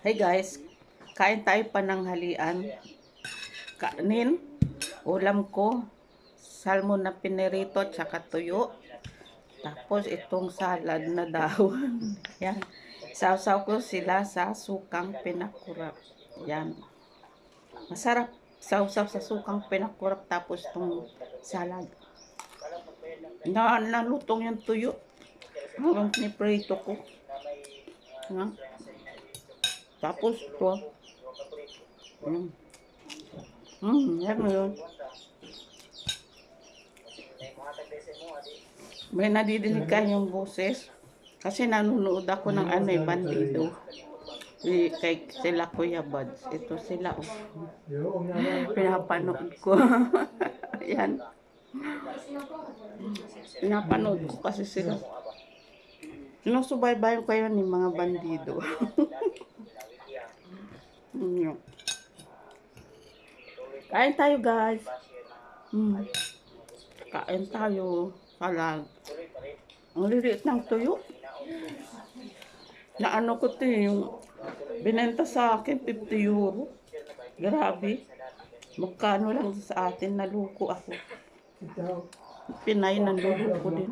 Hey guys, kain tayo pa ng halian. Kanin, ulam ko, salmon na pinirito, tsaka tuyo. Tapos itong salad na dahon. Yan. Sausaw ko sila sa sukang pinakurap. Yan. Masarap. Sausaw sa sukang pinakurap tapos itong salad. Na, nalutong yung tuyo. Hanggang piniprito ko. Yan. Tapos ito. Mm. Mm, yan mo yun. May nadidinig ka yung boses. Kasi nanonood ako ng ano eh, bandido. Si, kay sila Kuya Buds. Ito sila. Oh. Pinapanood ko. yan. Pinapanood ko kasi sila. Sinusubaybayan ko yun ng mga bandido. Mm. Kain tayo guys. Mm. Kain tayo. Salag. Ang liliit ng tuyo. Na ano ko to eh, yung binenta sa akin 50 euro. Grabe. Magkano lang sa atin naluko ako. Pinay nanluko ko din.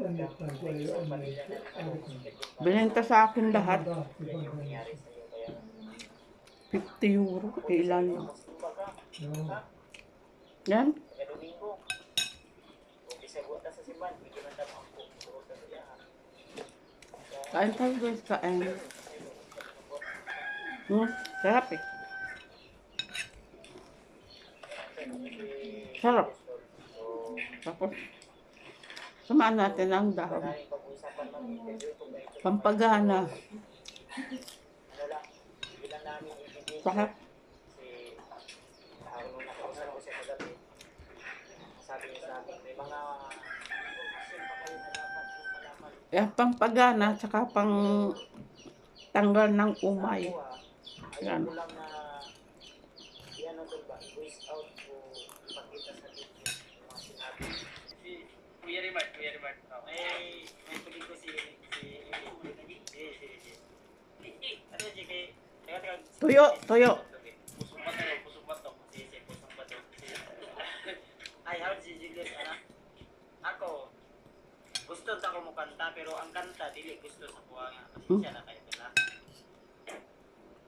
Binenta sa akin lahat. 50 euro. Ilan lang. Yan. Kain tayo guys, kain. Hmm, sarap eh. Sarap. Tapos, samaan natin ang dahon. Pampagana. Sarap. Yan, pampagana, tsaka pang tanggal ng umay. Yan. Kuya Rimart, Kuya Rimart. Oh, may may tuloy ko si si si. Ano si kay Teka, teka. Tuyo, tuyo. Pusong pa to, pusong pa to. Si si pusong pa to. Si. Ay, how si Julius ana? Ako gusto ta ko mo kanta pero ang kanta dili gusto sa kuha nga kasi siya na kayo pala.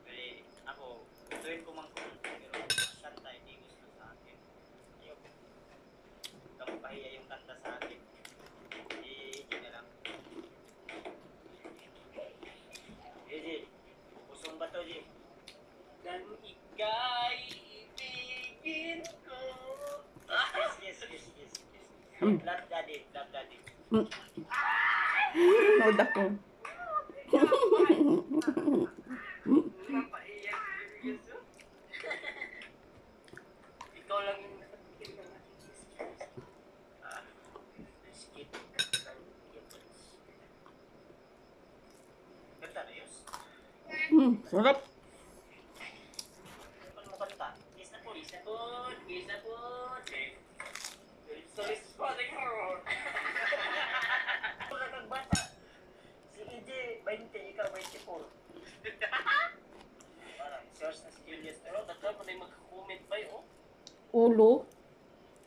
Pero ako gustuin ko man kumanta pero ang kanta hindi gusto sa akin. Ayoko. Kamu pahiya yung kanta sa akin. I-i na lang. Gigi, pusong ba to, G? Dan ika'y ibigin ko. Yes, yes, yes, yes, yes. Mm. Love daddy, love daddy. Mm. Nood ako. Oh. Ikaw lang yung sarap. Ano mo kanta? Kiss na po, spotting her. Wala kang bata. Si EJ, 20, ikaw 24. Parang, search na si Julius. Pero, tatlo mo na mag-comment ba yun? Ulo.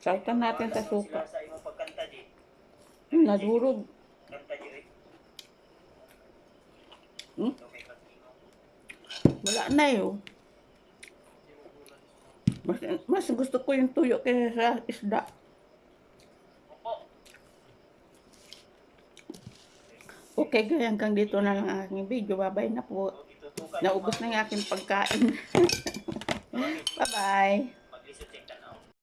Sautan natin sa suka. Sa imong pagkanta di. Hmm, nadurog. Kanta di, eh. Hmm? Wala na yun. Mas, mas gusto ko yung tuyo kaysa sa isda. Okay, gaya hanggang dito na lang ang aking video. Bye-bye na po. Naubos na yung aking pagkain. Bye-bye.